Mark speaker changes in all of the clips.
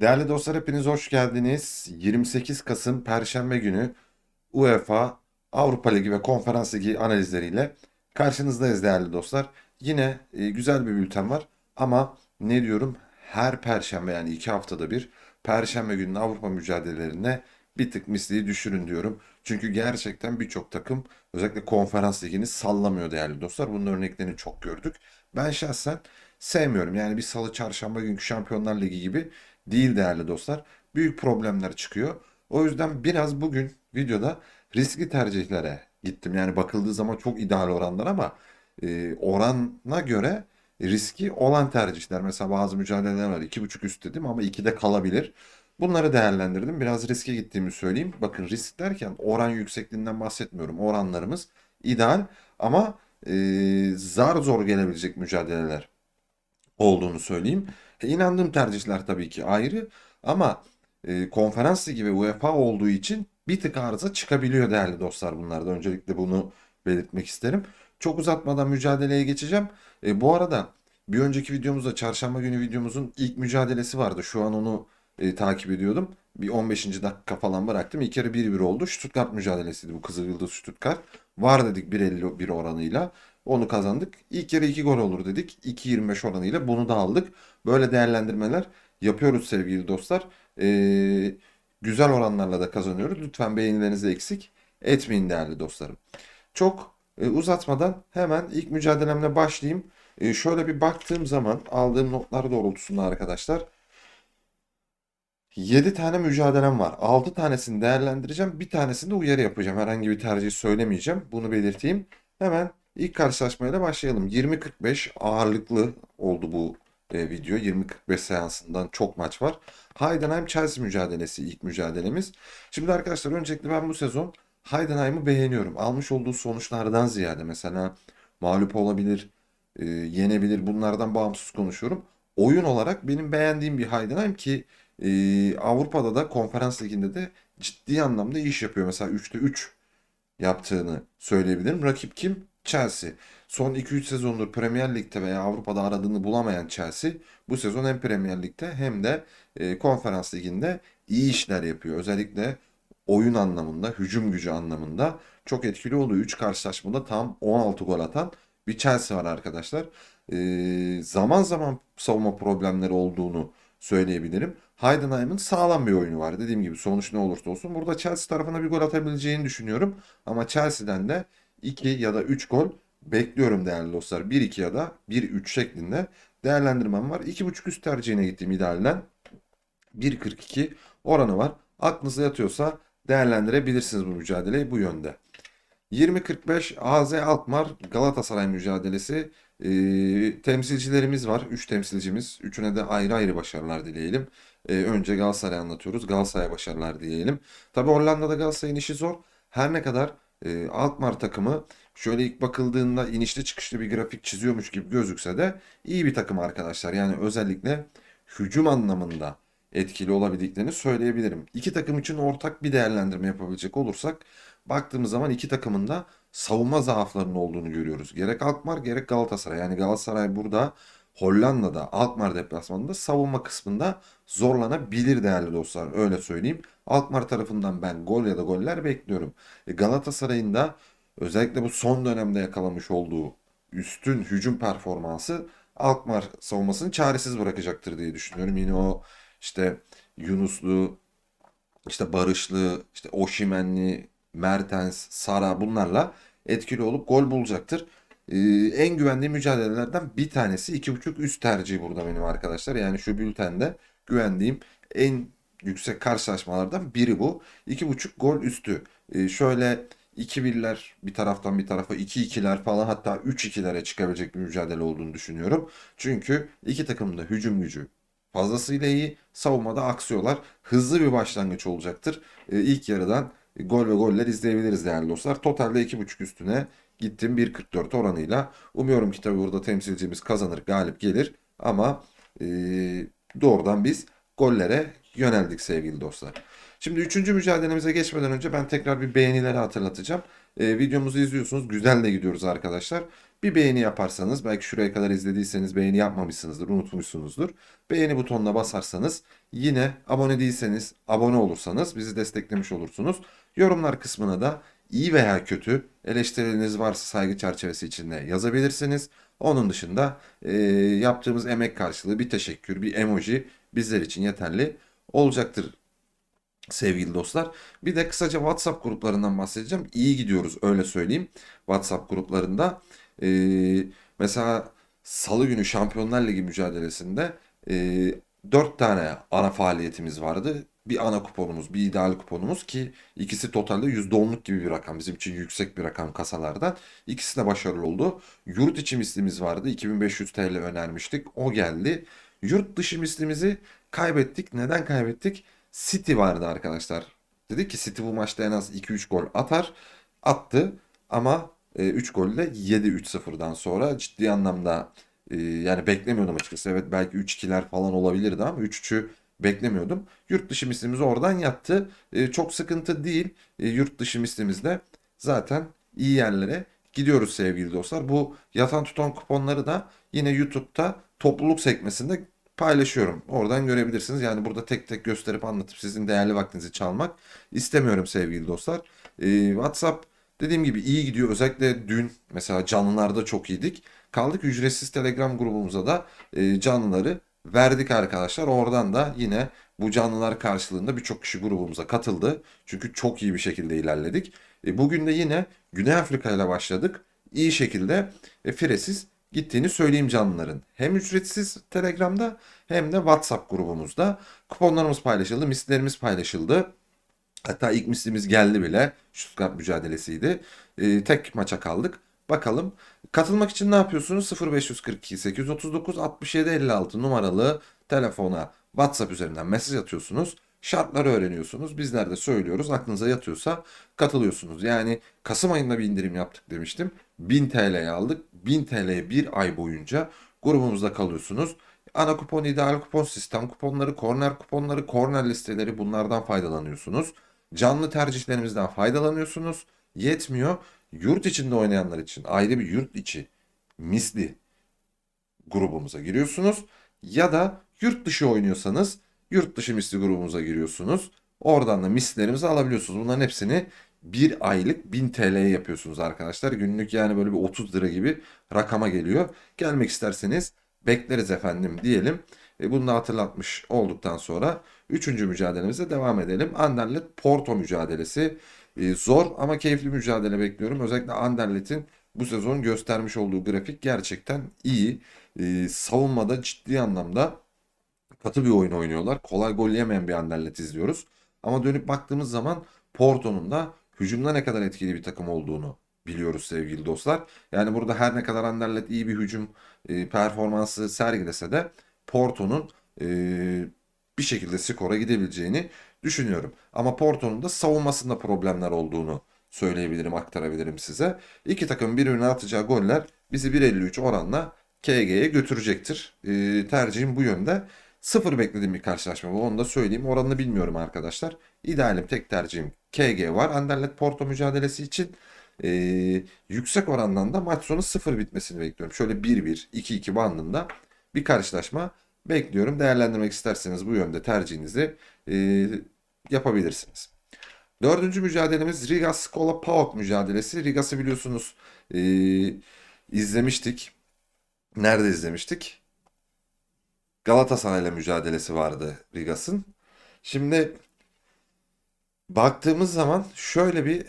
Speaker 1: Değerli dostlar hepiniz hoş geldiniz. 28 Kasım Perşembe günü UEFA Avrupa Ligi ve Konferans Ligi analizleriyle karşınızdayız değerli dostlar. Yine e, güzel bir bülten var ama ne diyorum her Perşembe yani iki haftada bir Perşembe gününün Avrupa mücadelelerine bir tık misliyi düşürün diyorum. Çünkü gerçekten birçok takım özellikle Konferans Ligi'ni sallamıyor değerli dostlar. Bunun örneklerini çok gördük. Ben şahsen sevmiyorum. Yani bir salı çarşamba günkü Şampiyonlar Ligi gibi değil değerli dostlar. Büyük problemler çıkıyor. O yüzden biraz bugün videoda riskli tercihlere gittim. Yani bakıldığı zaman çok ideal oranlar ama e, orana göre riski olan tercihler. Mesela bazı mücadeleler var. 2.5 üst dedim ama 2'de kalabilir. Bunları değerlendirdim. Biraz riske gittiğimi söyleyeyim. Bakın risk derken oran yüksekliğinden bahsetmiyorum. Oranlarımız ideal ama e, zar zor gelebilecek mücadeleler olduğunu söyleyeyim. E, inandığım tercihler tabii ki ayrı ama e, konferans ve UEFA olduğu için bir tık arıza çıkabiliyor değerli dostlar bunlarda. Öncelikle bunu belirtmek isterim. Çok uzatmadan mücadeleye geçeceğim. E, bu arada bir önceki videomuzda çarşamba günü videomuzun ilk mücadelesi vardı. Şu an onu e, takip ediyordum. Bir 15. dakika falan bıraktım. İlk yarı 1-1 oldu. Stuttgart mücadelesiydi bu Kızıl Yıldız Stuttgart. Var dedik 1.51 oranıyla. Onu kazandık. İlk yarı 2 gol olur dedik. 2.25 oranıyla bunu da aldık. Böyle değerlendirmeler yapıyoruz sevgili dostlar. Ee, güzel oranlarla da kazanıyoruz. Lütfen beğenilerinizi eksik etmeyin değerli dostlarım. Çok e, uzatmadan hemen ilk mücadelemle başlayayım. E, şöyle bir baktığım zaman aldığım notlar doğrultusunda arkadaşlar 7 tane mücadelem var. 6 tanesini değerlendireceğim. Bir tanesinde uyarı yapacağım. Herhangi bir tercih söylemeyeceğim. Bunu belirteyim. Hemen ilk karşılaşmayla başlayalım. 20-45 ağırlıklı oldu bu e, video. 20-45 seansından çok maç var. Heidenheim-Chelsea mücadelesi ilk mücadelemiz. Şimdi arkadaşlar öncelikle ben bu sezon Heidenheim'ı beğeniyorum. Almış olduğu sonuçlardan ziyade mesela mağlup olabilir, e, yenebilir bunlardan bağımsız konuşuyorum. Oyun olarak benim beğendiğim bir Heidenheim ki e, Avrupa'da da konferans liginde de ciddi anlamda iş yapıyor. Mesela 3'te 3 yaptığını söyleyebilirim. Rakip kim? Chelsea. Son 2-3 sezondur Premier Lig'de veya Avrupa'da aradığını bulamayan Chelsea bu sezon hem Premier Lig'de hem de e, Konferans Ligi'nde iyi işler yapıyor. Özellikle oyun anlamında, hücum gücü anlamında çok etkili oluyor. 3 karşılaşmada tam 16 gol atan bir Chelsea var arkadaşlar. E, zaman zaman savunma problemleri olduğunu söyleyebilirim. Heidenheim'ın sağlam bir oyunu var. Dediğim gibi sonuç ne olursa olsun. Burada Chelsea tarafına bir gol atabileceğini düşünüyorum. Ama Chelsea'den de 2 ya da 3 gol bekliyorum değerli dostlar. 1-2 ya da 1-3 şeklinde değerlendirmem var. 2.5 üst tercihine gittiğim idealden 1.42 oranı var. Aklınıza yatıyorsa değerlendirebilirsiniz bu mücadeleyi bu yönde. 20.45 AZ Alkmaar Galatasaray mücadelesi. Ee, temsilcilerimiz var. 3 temsilcimiz. Üçüne de ayrı ayrı başarılar dileyelim. Ee, önce Galatasaray'ı anlatıyoruz. Galatasaray'a başarılar dileyelim. Tabi Hollanda'da Galatasaray'ın işi zor. Her ne kadar e, Alkmaar takımı şöyle ilk bakıldığında inişli çıkışlı bir grafik çiziyormuş gibi gözükse de iyi bir takım arkadaşlar. Yani özellikle hücum anlamında etkili olabildiklerini söyleyebilirim. İki takım için ortak bir değerlendirme yapabilecek olursak baktığımız zaman iki takımın da savunma zaaflarının olduğunu görüyoruz. Gerek Alkmaar gerek Galatasaray. Yani Galatasaray burada Hollanda'da Alkmaar deplasmanında savunma kısmında zorlanabilir değerli dostlar. Öyle söyleyeyim. Alkmaar tarafından ben gol ya da goller bekliyorum. E, Galatasaray'ın da özellikle bu son dönemde yakalamış olduğu üstün hücum performansı Alkmaar savunmasını çaresiz bırakacaktır diye düşünüyorum. Yine o işte Yunuslu, işte Barışlı, işte Oşimenli, Mertens, Sara bunlarla etkili olup gol bulacaktır. Ee, en güvendiğim mücadelelerden bir tanesi 2.5 üst tercihi burada benim arkadaşlar. Yani şu bültende güvendiğim en yüksek karşılaşmalardan biri bu. 2.5 gol üstü. Ee, şöyle 2-1'ler bir taraftan bir tarafa 2-2'ler falan hatta 3-2'lere çıkabilecek bir mücadele olduğunu düşünüyorum. Çünkü iki takım da hücum gücü fazlasıyla iyi. Savunmada aksıyorlar. Hızlı bir başlangıç olacaktır. Ee, ilk yarıdan gol ve goller izleyebiliriz değerli dostlar. Totalde 2.5 üstüne gittim 1.44 oranıyla. Umuyorum ki tabii burada temsilcimiz kazanır, galip gelir. Ama e, doğrudan biz gollere yöneldik sevgili dostlar. Şimdi üçüncü mücadelemize geçmeden önce ben tekrar bir beğenileri hatırlatacağım. Ee, videomuzu izliyorsunuz. Güzel de gidiyoruz arkadaşlar. Bir beğeni yaparsanız belki şuraya kadar izlediyseniz beğeni yapmamışsınızdır, unutmuşsunuzdur. Beğeni butonuna basarsanız yine abone değilseniz abone olursanız bizi desteklemiş olursunuz. Yorumlar kısmına da iyi veya kötü eleştirileriniz varsa saygı çerçevesi içinde yazabilirsiniz. Onun dışında e, yaptığımız emek karşılığı bir teşekkür, bir emoji bizler için yeterli olacaktır sevgili dostlar. Bir de kısaca WhatsApp gruplarından bahsedeceğim. İyi gidiyoruz öyle söyleyeyim. WhatsApp gruplarında e, mesela Salı günü Şampiyonlar Ligi mücadelesinde e, 4 tane ana faaliyetimiz vardı. Bir ana kuponumuz, bir ideal kuponumuz ki ikisi totalde %10'luk gibi bir rakam. Bizim için yüksek bir rakam kasalardan. İkisi de başarılı oldu. Yurt içi mislimiz vardı. 2500 TL önermiştik. O geldi. Yurt dışı mislimizi kaybettik. Neden kaybettik? City vardı arkadaşlar. Dedik ki City bu maçta en az 2-3 gol atar. Attı ama 3 golle yedi 3-0'dan sonra ciddi anlamda e, yani beklemiyordum açıkçası. Evet belki 3-2'ler falan olabilirdi ama 3-3'ü beklemiyordum. Yurt dışı mislimiz oradan yattı. E, çok sıkıntı değil. E, yurt dışı mislimizde zaten iyi yerlere gidiyoruz sevgili dostlar. Bu yatan tutan kuponları da yine YouTube'da topluluk sekmesinde paylaşıyorum. Oradan görebilirsiniz. Yani burada tek tek gösterip anlatıp sizin değerli vaktinizi çalmak istemiyorum sevgili dostlar. Ee, WhatsApp dediğim gibi iyi gidiyor. Özellikle dün mesela canlılarda çok iyiydik. Kaldık ücretsiz Telegram grubumuza da e, canlıları verdik arkadaşlar. Oradan da yine bu canlılar karşılığında birçok kişi grubumuza katıldı. Çünkü çok iyi bir şekilde ilerledik. E, bugün de yine Güney Afrika ile başladık. İyi şekilde e, firesiz gittiğini söyleyeyim canlıların. Hem ücretsiz Telegram'da hem de WhatsApp grubumuzda kuponlarımız paylaşıldı, mislerimiz paylaşıldı. Hatta ilk mislimiz geldi bile. Stuttgart mücadelesiydi. Ee, tek maça kaldık. Bakalım. Katılmak için ne yapıyorsunuz? 0542 839 67 56 numaralı telefona WhatsApp üzerinden mesaj atıyorsunuz. Şartları öğreniyorsunuz. Bizler de söylüyoruz. Aklınıza yatıyorsa katılıyorsunuz. Yani Kasım ayında bir indirim yaptık demiştim. 1000 TL'ye aldık. 1000 TL'ye bir ay boyunca grubumuzda kalıyorsunuz. Ana kupon, ideal kupon, sistem kuponları, korner kuponları, korner listeleri bunlardan faydalanıyorsunuz. Canlı tercihlerimizden faydalanıyorsunuz. Yetmiyor. Yurt içinde oynayanlar için ayrı bir yurt içi misli grubumuza giriyorsunuz. Ya da yurt dışı oynuyorsanız yurt dışı misli grubumuza giriyorsunuz. Oradan da mislerimizi alabiliyorsunuz. Bunların hepsini bir aylık 1000 TL'ye yapıyorsunuz arkadaşlar. Günlük yani böyle bir 30 lira gibi rakama geliyor. Gelmek isterseniz bekleriz efendim diyelim. E, bunu da hatırlatmış olduktan sonra 3. mücadelemize devam edelim. Anderlet Porto mücadelesi. E, zor ama keyifli mücadele bekliyorum. Özellikle Anderlet'in bu sezon göstermiş olduğu grafik gerçekten iyi. E, savunmada ciddi anlamda katı bir oyun oynuyorlar. Kolay gol yemeyen bir Anderlet izliyoruz. Ama dönüp baktığımız zaman Porto'nun da hücumda ne kadar etkili bir takım olduğunu biliyoruz sevgili dostlar. Yani burada her ne kadar Anderlet iyi bir hücum e, performansı sergilese de Porto'nun e, bir şekilde skora gidebileceğini düşünüyorum. Ama Porto'nun da savunmasında problemler olduğunu söyleyebilirim, aktarabilirim size. İki takım birbirine atacağı goller bizi 1.53 oranla KG'ye götürecektir. E, tercihim bu yönde. Sıfır beklediğim bir karşılaşma bu. Onu da söyleyeyim. Oranını bilmiyorum arkadaşlar. İdealim tek tercihim KG var. Anderlet Porto mücadelesi için e, yüksek orandan da maç sonu sıfır bitmesini bekliyorum. Şöyle 1-1, 2-2 bandında bir karşılaşma bekliyorum. Değerlendirmek isterseniz bu yönde tercihinizi e, yapabilirsiniz. Dördüncü mücadelemiz Riga Skola PAOK mücadelesi. Rigas'ı biliyorsunuz e, izlemiştik. Nerede izlemiştik? Galatasaray'la mücadelesi vardı Rigas'ın. Şimdi baktığımız zaman şöyle bir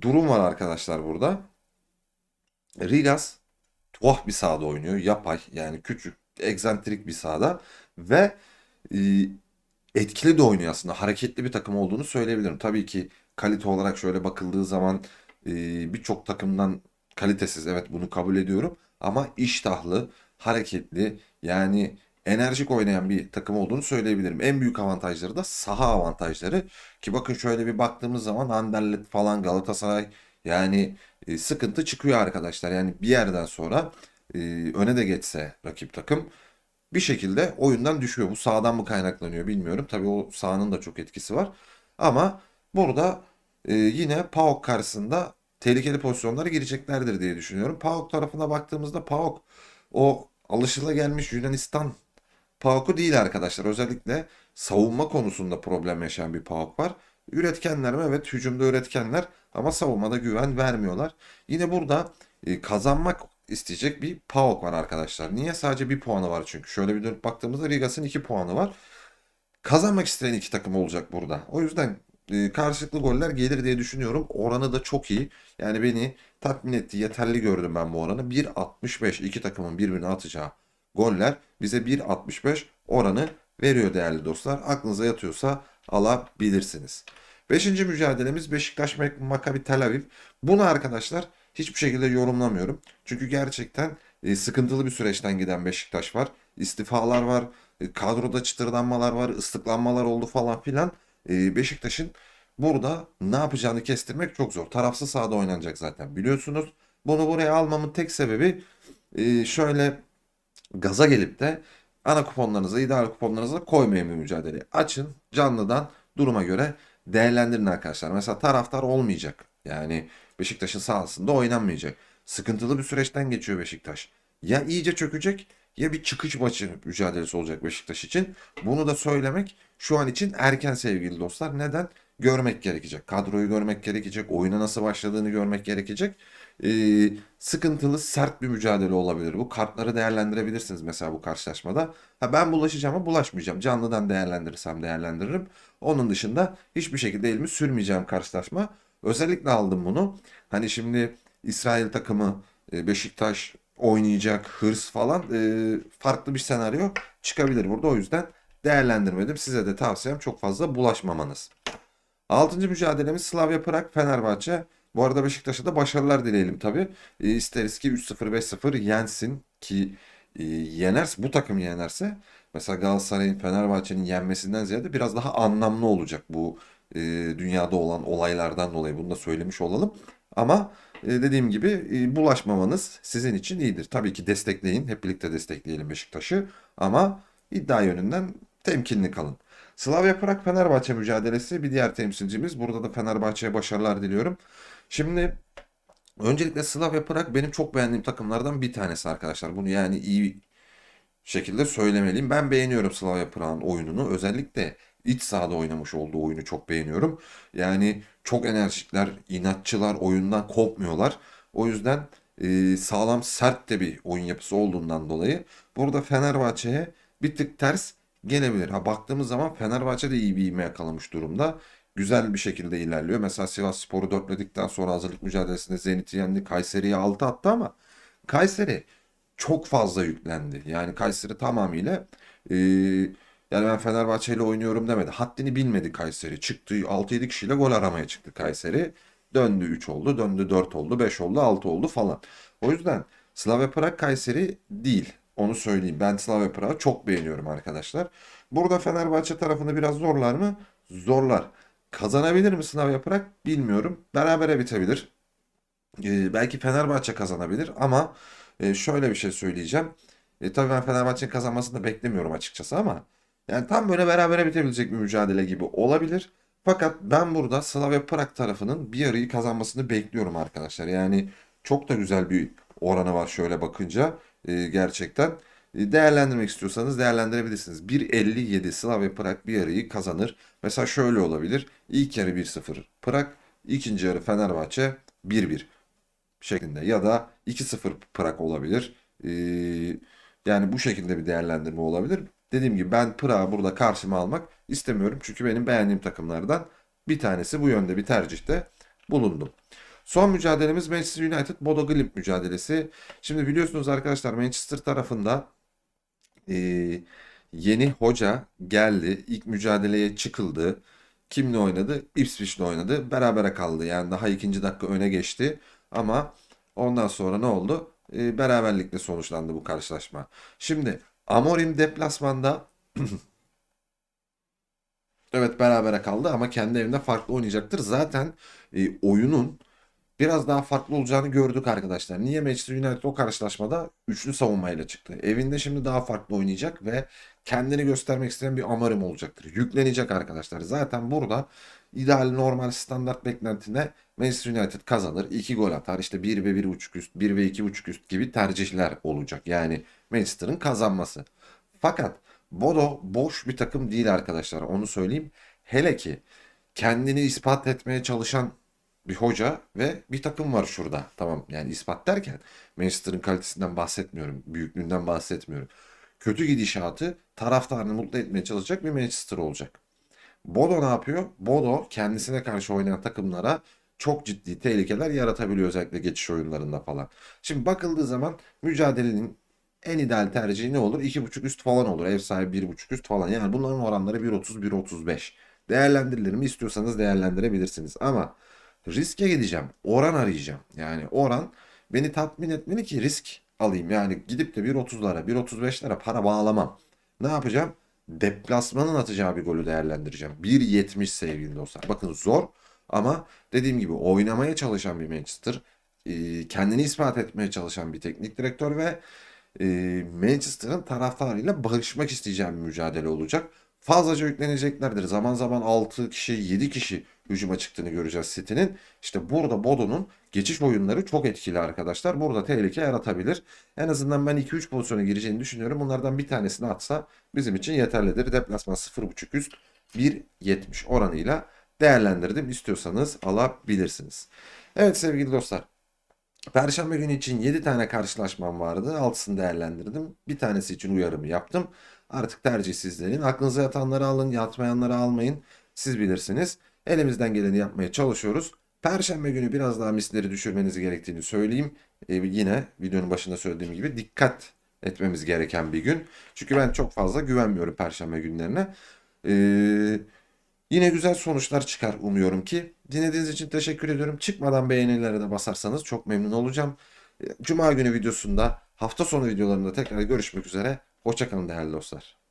Speaker 1: durum var arkadaşlar burada. Rigas tuhaf bir sahada oynuyor. Yapay yani küçük, egzantrik bir sahada ve e, etkili de oynuyor aslında. Hareketli bir takım olduğunu söyleyebilirim. Tabii ki kalite olarak şöyle bakıldığı zaman e, birçok takımdan kalitesiz evet bunu kabul ediyorum. Ama iştahlı, hareketli yani enerjik oynayan bir takım olduğunu söyleyebilirim. En büyük avantajları da saha avantajları. Ki bakın şöyle bir baktığımız zaman Anderlet falan Galatasaray yani e, sıkıntı çıkıyor arkadaşlar. Yani bir yerden sonra e, öne de geçse rakip takım bir şekilde oyundan düşüyor. Bu sağdan mı kaynaklanıyor bilmiyorum. Tabii o sahanın da çok etkisi var. Ama burada e, yine PAOK karşısında tehlikeli pozisyonlara gireceklerdir diye düşünüyorum. PAOK tarafına baktığımızda PAOK o alışılagelmiş Yunanistan PAOK'u değil arkadaşlar. Özellikle savunma konusunda problem yaşayan bir PAOK var. Üretkenler mi? Evet hücumda üretkenler ama savunmada güven vermiyorlar. Yine burada e, kazanmak isteyecek bir PAOK var arkadaşlar. Niye? Sadece bir puanı var çünkü. Şöyle bir dönüp baktığımızda Rigas'ın iki puanı var. Kazanmak isteyen iki takım olacak burada. O yüzden e, karşılıklı goller gelir diye düşünüyorum. Oranı da çok iyi. Yani beni tatmin etti. Yeterli gördüm ben bu oranı. 1.65 iki takımın birbirine atacağı goller bize 1.65 oranı veriyor değerli dostlar. Aklınıza yatıyorsa alabilirsiniz. Beşinci mücadelemiz Beşiktaş Maccabi Tel Aviv. Bunu arkadaşlar hiçbir şekilde yorumlamıyorum. Çünkü gerçekten e, sıkıntılı bir süreçten giden Beşiktaş var. İstifalar var. E, kadroda çıtırdanmalar var. ıslıklanmalar oldu falan filan. E, Beşiktaş'ın burada ne yapacağını kestirmek çok zor. Tarafsız sahada oynanacak zaten biliyorsunuz. Bunu buraya almamın tek sebebi şöyle gaza gelip de ana kuponlarınıza, ideal kuponlarınıza koymayın bir mücadeleyi. Açın canlıdan duruma göre değerlendirin arkadaşlar. Mesela taraftar olmayacak. Yani Beşiktaş'ın sahasında oynanmayacak. Sıkıntılı bir süreçten geçiyor Beşiktaş. Ya iyice çökecek ya bir çıkış maçı mücadelesi olacak Beşiktaş için. Bunu da söylemek şu an için erken sevgili dostlar. Neden? Görmek gerekecek. Kadroyu görmek gerekecek. Oyuna nasıl başladığını görmek gerekecek. Ee, sıkıntılı, sert bir mücadele olabilir bu. Kartları değerlendirebilirsiniz mesela bu karşılaşmada. Ha ben bulaşacağım bulaşmayacağım. Canlıdan değerlendirirsem değerlendiririm. Onun dışında hiçbir şekilde elimi sürmeyeceğim karşılaşma. Özellikle aldım bunu. Hani şimdi İsrail takımı e, Beşiktaş oynayacak hırs falan e, farklı bir senaryo çıkabilir burada. O yüzden değerlendirmedim. Size de tavsiyem çok fazla bulaşmamanız. Altıncı mücadelemiz Slavia Prag Fenerbahçe. Bu arada Beşiktaş'a da başarılar dileyelim tabii. E, isteriz ki 3-0 5-0 yensin ki e, yenerse bu takım yenerse mesela Galatasaray'ın Fenerbahçe'nin yenmesinden ziyade biraz daha anlamlı olacak bu e, dünyada olan olaylardan dolayı bunu da söylemiş olalım. Ama e, dediğim gibi e, bulaşmamanız sizin için iyidir. Tabii ki destekleyin. Hep birlikte destekleyelim Beşiktaş'ı. Ama iddia yönünden temkinli kalın. Slavia Prag Fenerbahçe mücadelesi bir diğer temsilcimiz. Burada da Fenerbahçe'ye başarılar diliyorum. Şimdi öncelikle Slavia Prag benim çok beğendiğim takımlardan bir tanesi arkadaşlar. Bunu yani iyi şekilde söylemeliyim. Ben beğeniyorum Slavia Prag'ın oyununu. Özellikle iç sahada oynamış olduğu oyunu çok beğeniyorum. Yani çok enerjikler, inatçılar, oyundan kopmuyorlar. O yüzden e, sağlam, sert de bir oyun yapısı olduğundan dolayı burada Fenerbahçe'ye bir tık ters gelebilir. Ha baktığımız zaman Fenerbahçe de iyi bir ivme yakalamış durumda. Güzel bir şekilde ilerliyor. Mesela Sivasspor'u dörtledikten sonra hazırlık mücadelesinde Zenit'i yendi. Kayseri'ye 6 attı ama Kayseri çok fazla yüklendi. Yani Kayseri tamamıyla e, yani ben Fenerbahçe ile oynuyorum demedi. Haddini bilmedi Kayseri. Çıktı 6-7 kişiyle gol aramaya çıktı Kayseri. Döndü 3 oldu, döndü 4 oldu, 5 oldu, 6 oldu falan. O yüzden Slavia Prag Kayseri değil. Onu söyleyeyim. Ben Slavia Prag'ı çok beğeniyorum arkadaşlar. Burada Fenerbahçe tarafını biraz zorlar mı? Zorlar. Kazanabilir mi Slavia Prag? Bilmiyorum. Berabere bitebilir. Ee, belki Fenerbahçe kazanabilir ama e, şöyle bir şey söyleyeceğim. E, tabii ben Fenerbahçe'nin kazanmasını da beklemiyorum açıkçası ama yani tam böyle berabere bitebilecek bir mücadele gibi olabilir. Fakat ben burada Slavia Prag tarafının bir yarıyı kazanmasını bekliyorum arkadaşlar. Yani çok da güzel bir oranı var şöyle bakınca e, gerçekten. E, değerlendirmek istiyorsanız değerlendirebilirsiniz. 1.57 Slavia Prag bir yarıyı kazanır. Mesela şöyle olabilir. İlk yarı 1-0 Prag, ikinci yarı Fenerbahçe 1-1 şeklinde ya da 2-0 Prag olabilir. Ee, yani bu şekilde bir değerlendirme olabilir. Dediğim gibi ben Prag'ı burada karşıma almak istemiyorum. Çünkü benim beğendiğim takımlardan bir tanesi bu yönde bir tercihte bulundum. Son mücadelemiz Manchester United Bodo Glimt mücadelesi. Şimdi biliyorsunuz arkadaşlar Manchester tarafında e, yeni hoca geldi. İlk mücadeleye çıkıldı. Kimle oynadı? Ipswich'le oynadı. Berabere kaldı. Yani daha ikinci dakika öne geçti. Ama ondan sonra ne oldu? E, beraberlikle sonuçlandı bu karşılaşma. Şimdi Amorim deplasmanda evet berabere kaldı ama kendi evinde farklı oynayacaktır. Zaten e, oyunun biraz daha farklı olacağını gördük arkadaşlar. Niye Manchester United o karşılaşmada üçlü savunmayla çıktı? Evinde şimdi daha farklı oynayacak ve kendini göstermek isteyen bir amarım olacaktır. Yüklenecek arkadaşlar. Zaten burada ideal normal standart beklentine Manchester United kazanır. 2 gol atar. İşte 1 ve 1.5 üst, 1 ve 2.5 üst gibi tercihler olacak. Yani Manchester'ın kazanması. Fakat Bodo boş bir takım değil arkadaşlar. Onu söyleyeyim. Hele ki kendini ispat etmeye çalışan bir hoca ve bir takım var şurada. Tamam yani ispat derken Manchester'ın kalitesinden bahsetmiyorum. Büyüklüğünden bahsetmiyorum. Kötü gidişatı taraftarını mutlu etmeye çalışacak bir Manchester olacak. Bodo ne yapıyor? Bodo kendisine karşı oynayan takımlara çok ciddi tehlikeler yaratabiliyor özellikle geçiş oyunlarında falan. Şimdi bakıldığı zaman mücadelenin en ideal tercihi ne olur? 2.5 üst falan olur. Ev sahibi 1.5 üst falan. Yani bunların oranları 1.30 1.35. Değerlendirilir mi? İstiyorsanız değerlendirebilirsiniz. Ama riske gideceğim. Oran arayacağım. Yani oran beni tatmin etmeli ki risk alayım. Yani gidip de 1.30'lara 1.35'lere para bağlamam. Ne yapacağım? Deplasmanın atacağı bir golü değerlendireceğim. 1.70 sevgili dostlar. Bakın zor ama dediğim gibi oynamaya çalışan bir Manchester. Kendini ispat etmeye çalışan bir teknik direktör ve Manchester'ın taraftarıyla barışmak isteyeceğim bir mücadele olacak. Fazlaca yükleneceklerdir. Zaman zaman 6 kişi, 7 kişi hücuma çıktığını göreceğiz City'nin. İşte burada Bodo'nun geçiş oyunları çok etkili arkadaşlar. Burada tehlike yaratabilir. En azından ben 2-3 pozisyona gireceğini düşünüyorum. Bunlardan bir tanesini atsa bizim için yeterlidir. Deplasman 0.5 üst 1.70 oranıyla değerlendirdim. İstiyorsanız alabilirsiniz. Evet sevgili dostlar. Perşembe günü için 7 tane karşılaşmam vardı. 6'sını değerlendirdim. Bir tanesi için uyarımı yaptım. Artık tercih sizlerin. Aklınıza yatanları alın, yatmayanları almayın. Siz bilirsiniz. Elimizden geleni yapmaya çalışıyoruz. Perşembe günü biraz daha misleri düşürmeniz gerektiğini söyleyeyim. Ee, yine videonun başında söylediğim gibi dikkat etmemiz gereken bir gün. Çünkü ben çok fazla güvenmiyorum perşembe günlerine. Ee, Yine güzel sonuçlar çıkar umuyorum ki. Dinlediğiniz için teşekkür ediyorum. Çıkmadan beğenilere de basarsanız çok memnun olacağım. Cuma günü videosunda hafta sonu videolarında tekrar görüşmek üzere. Hoşçakalın değerli dostlar.